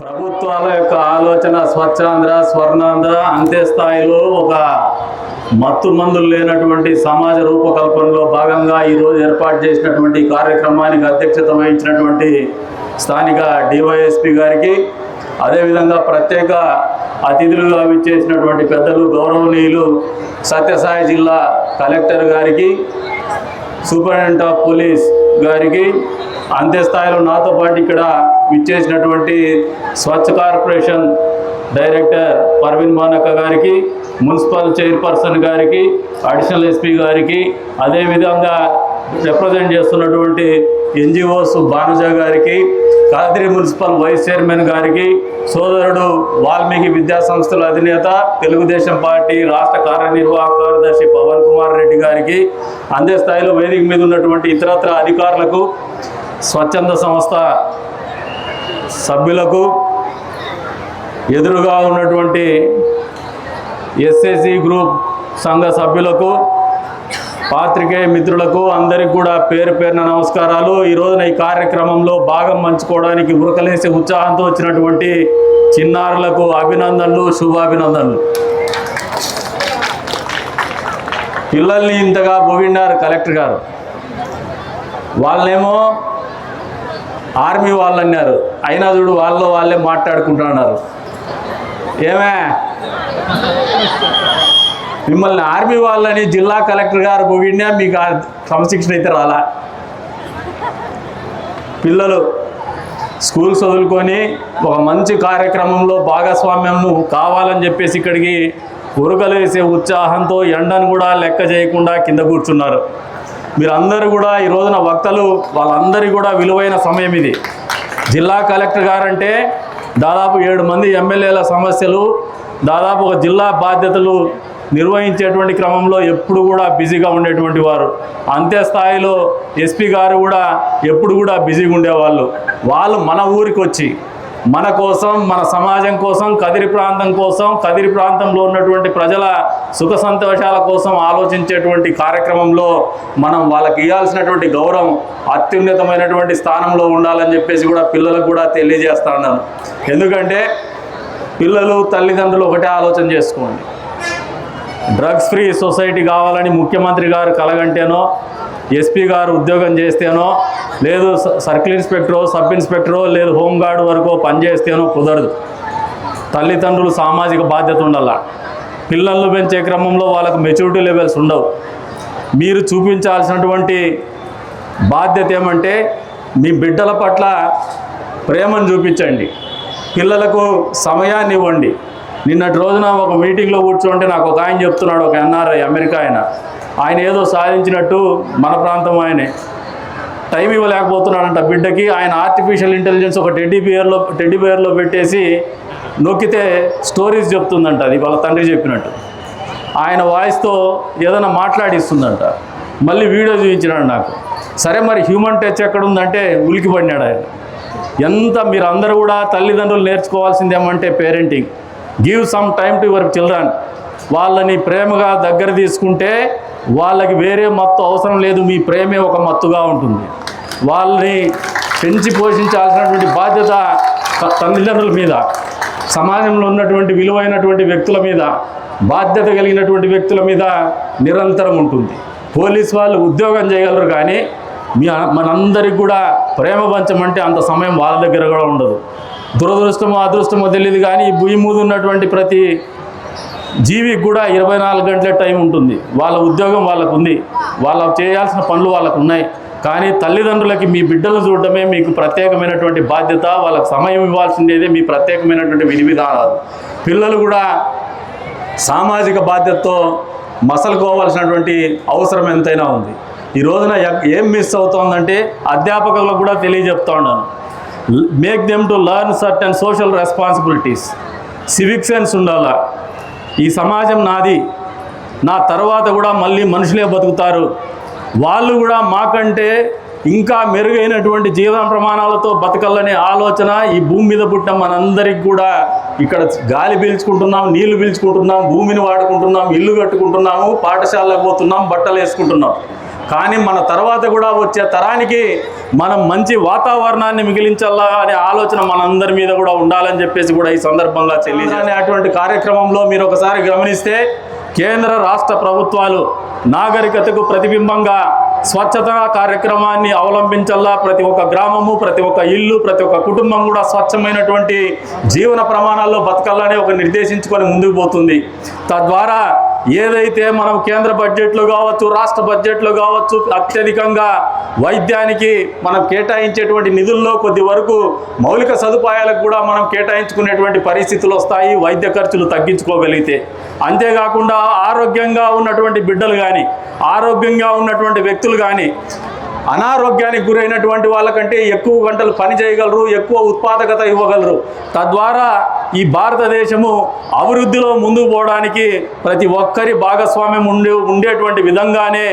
ప్రభుత్వాల యొక్క ఆలోచన స్వచ్ఛాంధ్ర స్వర్ణాంధ్ర అంతే స్థాయిలో ఒక మత్తు మందులు లేనటువంటి సమాజ రూపకల్పనలో భాగంగా ఈరోజు ఏర్పాటు చేసినటువంటి కార్యక్రమానికి అధ్యక్షత వహించినటువంటి స్థానిక డివైఎస్పి గారికి అదేవిధంగా ప్రత్యేక అతిథులుగా విచ్చేసినటువంటి పెద్దలు గౌరవనీయులు సత్యసాయి జిల్లా కలెక్టర్ గారికి సూపరింటెండెంట్ ఆఫ్ పోలీస్ గారికి అంత్యస్థాయిలో నాతో పాటు ఇక్కడ విచ్చేసినటువంటి స్వచ్ఛ కార్పొరేషన్ డైరెక్టర్ పర్వీన్ మానక్క గారికి మున్సిపల్ చైర్పర్సన్ గారికి అడిషనల్ ఎస్పీ గారికి అదేవిధంగా రిప్రజెంట్ చేస్తున్నటువంటి ఎన్జిఓస్ బానుజ గారికి కాదిరి మున్సిపల్ వైస్ చైర్మన్ గారికి సోదరుడు వాల్మీకి విద్యా సంస్థల అధినేత తెలుగుదేశం పార్టీ రాష్ట్ర కార్యనిర్వాహక కార్యదర్శి పవన్ కుమార్ రెడ్డి గారికి అందే స్థాయిలో వేదిక మీద ఉన్నటువంటి ఇతరత్ర అధికారులకు స్వచ్ఛంద సంస్థ సభ్యులకు ఎదురుగా ఉన్నటువంటి ఎస్ఎస్సి గ్రూప్ సంఘ సభ్యులకు పాత్రికేయ మిత్రులకు అందరికి కూడా పేరు పేరున నమస్కారాలు. ఈ రోజున ఈ కార్యక్రమంలో భాగం పంచుకోవడానికి ఉరకలేసి ఉత్సాహంతో వచ్చినటువంటి చిన్నారులకు అభినందనలు శుభాభినందనలు. పిల్లల్ని ఇంతగా పొగిడినారు కలెక్టర్ గారు. వాళ్ళేమో ఆర్మీ వాళ్ళు అన్నారు. అయినా చూడు వాళ్ళ వాళ్ళే మాట్లాడుకుంటున్నారు ఏమే? మిమ్మల్ని ఆర్మీ వాళ్ళని జిల్లా కలెక్టర్ గారు పొగిడినా మీకు క్రమశిక్షణ అయితే రాలా? పిల్లలు స్కూల్ చదువుకొని ఒక మంచి కార్యక్రమంలో భాగస్వామ్యము కావాలని చెప్పేసి ఇక్కడికి ఉరకలేసే ఉత్సాహంతో ఎండను కూడా లెక్క చేయకుండా కింద కూర్చున్నారు. మీరందరూ కూడా ఈ రోజున వక్తలు వాళ్ళందరి కూడా విలువైన సమయం ఇది. జిల్లా కలెక్టర్ గారంటే దాదాపు ఏడు మంది ఎమ్మెల్యేల సమస్యలు దాదాపు ఒక జిల్లా బాధ్యతలు నిర్వహించేటువంటి క్రమంలో ఎప్పుడు కూడా బిజీగా ఉండేటువంటి వారు. అంతే స్థాయిలో ఎస్పీ గారు కూడా ఎప్పుడు కూడా బిజీగా ఉండేవాళ్ళు. వాళ్ళు మన ఊరికి వచ్చి మన కోసం మన సమాజం కోసం కదిరి ప్రాంతం కోసం కదిరి ప్రాంతంలో ఉన్నటువంటి ప్రజల సుఖ సంతోషాల కోసం ఆలోచించేటువంటి కార్యక్రమంలో మనం వాళ్ళకి ఇవ్వాల్సినటువంటి గౌరవం అత్యున్నతమైనటువంటి స్థానంలో ఉండాలని చెప్పేసి కూడా పిల్లలకు కూడా తెలియజేస్తా ఉన్నాను. ఎందుకంటే పిల్లలు తల్లిదండ్రులు ఒకటే ఆలోచన చేసుకోండి. డ్రగ్స్ ఫ్రీ సొసైటీ కావాలని ముఖ్యమంత్రి గారు కలగంటేనో ఎస్పీ గారు ఉద్యోగం చేస్తేనో లేదు స- సర్కిల్ ఇన్స్పెక్టరో సబ్ ఇన్స్పెక్టరో లేదు హోంగార్డు వరకు పనిచేస్తేనో కుదరదు. తల్లిదండ్రులు సామాజిక బాధ్యత ఉండాల? పిల్లలను పెంచే క్రమంలో వాళ్ళకు మెచ్యూరిటీ లెవెల్స్ ఉండవు. మీరు చూపించాల్సినటువంటి బాధ్యత ఏమంటే మీ బిడ్డల పట్ల ప్రేమను చూపించండి. పిల్లలకు సమయాన్ని ఇవ్వండి. నిన్నటి రోజున ఒక మీటింగ్లో కూర్చోంటే నాకు ఒక ఆయన చెప్తున్నాడు ఒక ఎన్ఆర్ఐ అమెరికా ఆయన. ఆయన ఏదో సాధించినట్టు మన ప్రాంతం ఆయనే. టైం ఇవ్వలేకపోతున్నాడంట బిడ్డకి. ఆయన ఆర్టిఫిషియల్ ఇంటెలిజెన్స్ ఒక టెడ్డీ బియర్లో టెడ్డీ బియర్లో పెట్టేసి నొక్కితే స్టోరీస్ చెప్తుందంట అది వాళ్ళ తండ్రి చెప్పినట్టు. ఆయన వాయిస్తో ఏదైనా మాట్లాడిస్తుందంట. మళ్ళీ వీడియో చూపించినాడు నాకు. సరే మరి హ్యూమన్ టచ్ ఎక్కడ ఉందంటే ఉలికి పడినాడు ఆయన. ఎంత మీరు అందరూ కూడా తల్లిదండ్రులు నేర్చుకోవాల్సింది ఏమంటే parenting give some time to your children వాళ్ళని ప్రేమగా దగ్గర తీసుకుంటే వాళ్ళకి వేరే మత్తు అవసరం లేదు. మీ ప్రేమే ఒక మత్తుగా ఉంటుంది. వాళ్ళని పెంచి పోషించాల్సినటువంటి బాధ్యత త- తల్లిదండ్రుల మీద. సమాజంలో ఉన్నటువంటి విలువైనటువంటి వ్యక్తుల మీద బాధ్యత కలిగినటువంటి వ్యక్తుల మీద నిరంతరం ఉంటుంది. పోలీస్ వాళ్ళు ఉద్యోగం చేయగలరు కానీ మీ మనందరికి కూడా ప్రేమ పంచమంటే అంత సమయం వాళ్ళ దగ్గర కూడా ఉండదు. దురదృష్టమో అదృష్టమో తెలియదు కానీ ఈ భూమి మీద ఉన్నటువంటి ప్రతి జీవికి కూడా ఇరవై నాలుగు గంటల టైం ఉంటుంది. వాళ్ళ ఉద్యోగం వాళ్ళకు ఉంది వాళ్ళ చేయాల్సిన పనులు వాళ్ళకు ఉన్నాయి కానీ తల్లిదండ్రులకి మీ బిడ్డలు చూడటమే మీకు ప్రత్యేకమైనటువంటి బాధ్యత వాళ్ళకి సమయం ఇవ్వాల్సిందేదే మీ ప్రత్యేకమైనటువంటి విధి విధానాలు పిల్లలు కూడా సామాజిక బాధ్యతతో మసలుకోవాల్సినటువంటి అవసరం ఎంతైనా ఉంది. ఈ రోజున ఏం మిస్ అవుతోందంటే అధ్యాపకులకు కూడా తెలియజెప్తా ఉన్నాను make them to learn certain social responsibilities civic sense ఉండాలా. ఈ సమాజం నాది. నా తర్వాత కూడా మళ్ళీ మనుషులే బతుకుతారు. వాళ్ళు కూడా మాకంటే ఇంకా మెరుగైనటువంటి జీవన ప్రమాణాలతో బతకాలనే ఆలోచన ఈ భూమి మీద పుట్టిన మనందరికి కూడా ఇక్కడ గాలి పీల్చుకుంటున్నాం నీళ్ళు పీల్చుకుంటున్నాం భూమిని వాడుకుంటున్నాం ఇల్లు కట్టుకుంటున్నాము పాఠశాలకు పోతున్నాం బట్టలు వేసుకుంటున్నాం. కానీ మన తర్వాత కూడా వచ్చే తరానికి మనం మంచి వాతావరణాన్ని మిగిలించాలా అనే ఆలోచన మనందరి మీద కూడా ఉండాలని చెప్పేసి కూడా ఈ సందర్భంగా తెలియజేయాలి అటువంటి కార్యక్రమంలో మీరు ఒకసారి గమనిస్తే కేంద్ర రాష్ట్ర ప్రభుత్వాలు నాగరికతకు ప్రతిబింబంగా స్వచ్ఛత కార్యక్రమాన్ని అవలంబించల్లా ప్రతి ఒక్క గ్రామము ప్రతి ఒక్క ఇల్లు ప్రతి ఒక్క కుటుంబం కూడా స్వచ్ఛమైనటువంటి జీవన ప్రమాణాల్లో బతకాలని ఒక నిర్దేశించుకొని ముందుకు పోతుంది. తద్వారా ఏదైతే మనం కేంద్ర బడ్జెట్లో కావచ్చు రాష్ట్ర బడ్జెట్లో కావచ్చు అత్యధికంగా వైద్యానికి మనం కేటాయించేటువంటి నిధుల్లో కొద్ది వరకు మౌలిక సదుపాయాలకు కూడా మనం కేటాయించుకునేటువంటి పరిస్థితులు వస్తాయి వైద్య ఖర్చులు తగ్గించుకోగలిగితే. అంతేకాకుండా ఆరోగ్యంగా ఉన్నటువంటి బిడ్డలు కానీ ఆరోగ్యంగా ఉన్నటువంటి వ్యక్తులు కానీ అనారోగ్యానికి గురైనటువంటి వాళ్ళకంటే ఎక్కువ గంటలు పని చేయగలరు ఎక్కువ ఉత్పాదకత ఇవ్వగలరు. తద్వారా ఈ భారతదేశము అభివృద్ధిలో ముందుకు పోవడానికి ప్రతి ఒక్కరి భాగస్వామ్యం ఉండే ఉండేటువంటి విధంగానే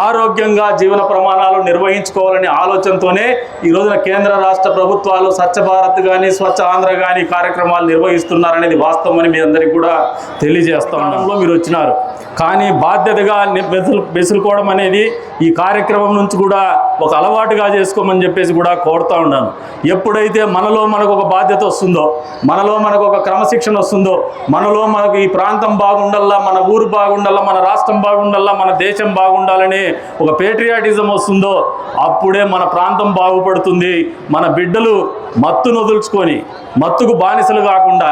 ఆరోగ్యంగా జీవన ప్రమాణాలు నిర్వహించుకోవాలనే ఆలోచనతోనే ఈ రోజున కేంద్ర రాష్ట్ర ప్రభుత్వాలు స్వచ్ఛ భారత్ కానీ స్వచ్ఛ ఆంధ్ర కానీ కార్యక్రమాలు నిర్వహిస్తున్నారనేది వాస్తవం అని మీ అందరికీ కూడా తెలియజేస్తాంలో మీరు వచ్చినారు. కానీ బాధ్యతగా మెసులు మెసులుకోవడం అనేది ఈ కార్యక్రమం నుంచి కూడా ఒక అలవాటుగా చేసుకోమని చెప్పేసి కూడా కోరుతా ఉన్నాను. ఎప్పుడైతే మనలో మనకు ఒక బాధ్యత వస్తుందో మనలో మనకు ఒక క్రమశిక్షణ వస్తుందో మనలో మనకు ఈ ప్రాంతం బాగుండల్లా మన ఊరు బాగుండల్లా మన రాష్ట్రం బాగుండల్లా మన దేశం బాగుండాలని ఒక పేట్రియాటిజం వస్తుందో అప్పుడే మన ప్రాంతం బాగుపడుతుంది. మన బిడ్డలు మత్తును వదులుచుకొని మత్తుకు బానిసలు కాకుండా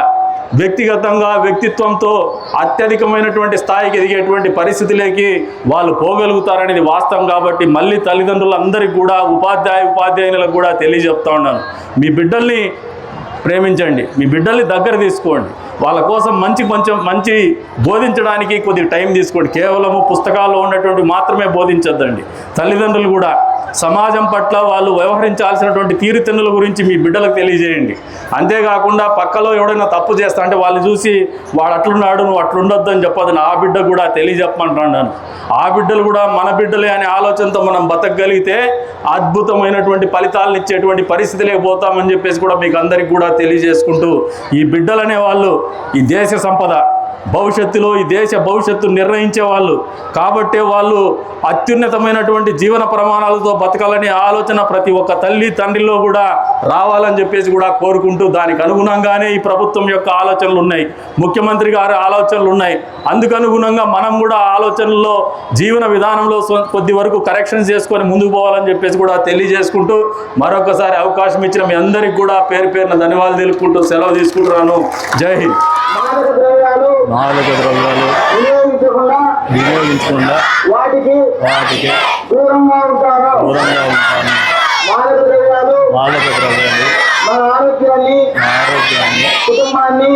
వ్యక్తిగతంగా వ్యక్తిత్వంతో అత్యధికమైనటువంటి స్థాయికి ఎదిగేటువంటి పరిస్థితులకి వాళ్ళు పోగలుగుతారనేది వాస్తవం కాబట్టి మళ్ళీ తల్లిదండ్రులందరికీ కూడా ఉపాధ్యాయ ఉపాధ్యాయులకు కూడా తెలియజెప్తా ఉన్నాను. మీ బిడ్డల్ని ప్రేమించండి. మీ బిడ్డల్ని దగ్గర తీసుకోండి. వాళ్ళ కోసం మంచి కొంచెం మంచి బోధించడానికి కొద్దిగా టైం తీసుకోండి. కేవలము పుస్తకాల్లో ఉన్నటువంటి మాత్రమే బోధించొద్దండి. తల్లిదండ్రులు కూడా సమాజం పట్ల వాళ్ళు వ్యవహరించాల్సినటువంటి తీరుతెన్నుల గురించి మీ బిడ్డలకు తెలియజేయండి. అంతేకాకుండా పక్కలో ఎవడైనా తప్పు చేస్తా అంటే వాళ్ళని చూసి వాడు అట్లున్నాడు నువ్వు అట్లుండొద్దు అని చెప్పదు ఆ బిడ్డ కూడా తెలియజెప్పమంటున్నాను ఆ బిడ్డలు కూడా మన బిడ్డలే అనే ఆలోచనతో మనం బతకగలిగితే అద్భుతమైనటువంటి ఫలితాలను ఇచ్చేటువంటి పరిస్థితులే పోతామని చెప్పేసి కూడా మీకు అందరికీ కూడా తెలియజేసుకుంటూ ఈ బిడ్డలనే వాళ్ళు ఈ దేశ సంపద భవిష్యత్తులో ఈ దేశ భవిష్యత్తు నిర్ణయించే వాళ్ళు. కాబట్టే వాళ్ళు అత్యున్నతమైనటువంటి జీవన ప్రమాణాలతో బతకాలనే ఆలోచన ప్రతి ఒక్క తల్లి తండ్రిలో కూడా రావాలని చెప్పేసి కూడా కోరుకుంటూ దానికి అనుగుణంగానే ఈ ప్రభుత్వం యొక్క ఆలోచనలు ఉన్నాయి. ముఖ్యమంత్రి గారి ఆలోచనలు ఉన్నాయి. అందుకనుగుణంగా మనం కూడా ఆలోచనల్లో జీవన విధానంలో కొద్ది వరకు కరెక్షన్స్ చేసుకొని ముందుకు పోవాలని చెప్పేసి కూడా తెలియజేసుకుంటూ మరొకసారి అవకాశం ఇచ్చిన మీ అందరికి కూడా పేరు పేరున ధన్యవాదాలు తెలుపుకుంటూ సెలవు తీసుకుంటున్నాను. జై హింద్. మాదక ద్రవ్యాలు వినియోగించకుండా వాటికి వాటికి దూరంగా ఉంటారు దూరంగా ఉంటాను. మాదక ద్రవ్యాలు మాదక ద్రవ్యాలు మన ఆరోగ్యాన్ని ఆరోగ్యాన్ని కుటుంబాన్ని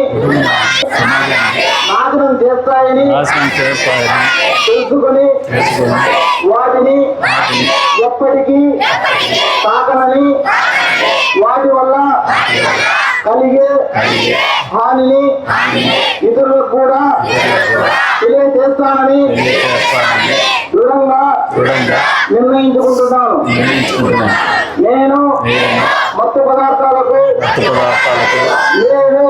సమాజాన్ని నాశనం చేస్తాయని నాశనం చేస్తాయని తెలుసుకొని తెలుసుకొని వాటిని వాటిని ఎప్పటికీ తాకనని వాటి వల్ల కలిగే హానిని ఇతరులకు కూడా తెలియజేస్తానని దృఢంగా నిర్ణయించుకుంటున్నాను. నేను మత్తు పదార్థాలకు లేదు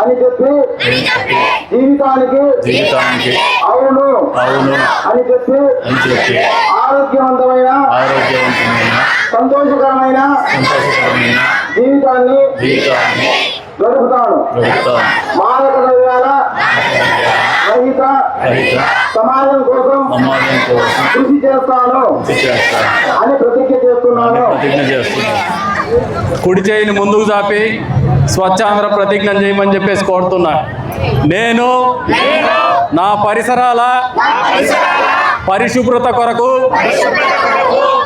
అని చెప్పి జీవితానికి అవును అవును అని చెప్పి ఆరోగ్యవంతమైన ఆరోగ్యవంతమైన సంతోషకరమైన సంతోషకరమైన జీవితాన్ని జీవితాన్ని గడుపుతాను. గడుపుతాను. మాదక ద్రవ్యాల రహిత రహిత సమాజం కోసం కృషి చేస్తాను. అని ప్రతిజ్ఞ చేస్తున్నాను. ప్రతిజ్ఞ చేస్తున్నాను. కుడి చేయిని ముందుకు చాపి స్వచ్ఛాంధ్ర ప్రతిజ్ఞ చేయమని చెప్పేసి కోరుతున్నా. నేను నా పరిసరాల పరిశుభ్రత కొరకు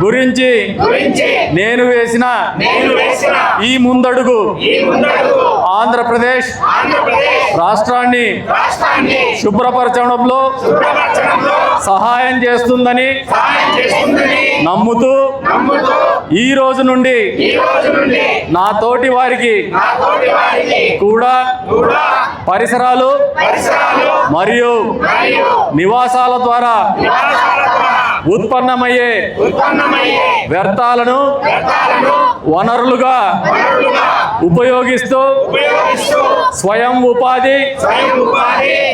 గురించి నేను వేసిన ఈ ముందడుగు ఆంధ్రప్రదేశ్ రాష్ట్రాన్ని శుభ్రపరచడంలో సహాయం చేస్తుందని నమ్ముతూ ఈ రోజు నుండి నా తోటి వారికి కూడా పరిసరాలు మరియు నివాసాల ద్వారా ఉత్పన్నమయ్యే వ్యర్థాలను వనరులుగా ఉపయోగిస్తూ స్వయం ఉపాధి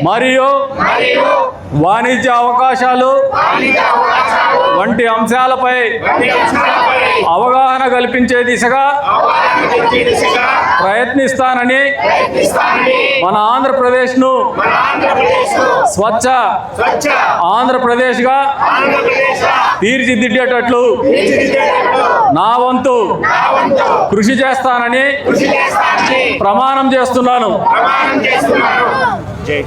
మరియు వాణిజ్య అవకాశాలు వంటి అంశాలపై అవగాహన కల్పించే దిశగా ప్రయత్నిస్తానని మన ఆంధ్రప్రదేశ్ను మన ఆంధ్రప్రదేశ్ స్వచ్ఛ స్వచ్ఛ ఆంధ్రప్రదేశ్గా ఆంధ్రప్రదేశ్ తీర్చిదిద్దేటట్లు తీర్చిదిద్దేటట్లు నా వంతు నా కృషి చేస్తానని కృషి చేస్తానని ప్రమాణం చేస్తున్నాను. ప్రమాణం చేస్తున్నాను. జై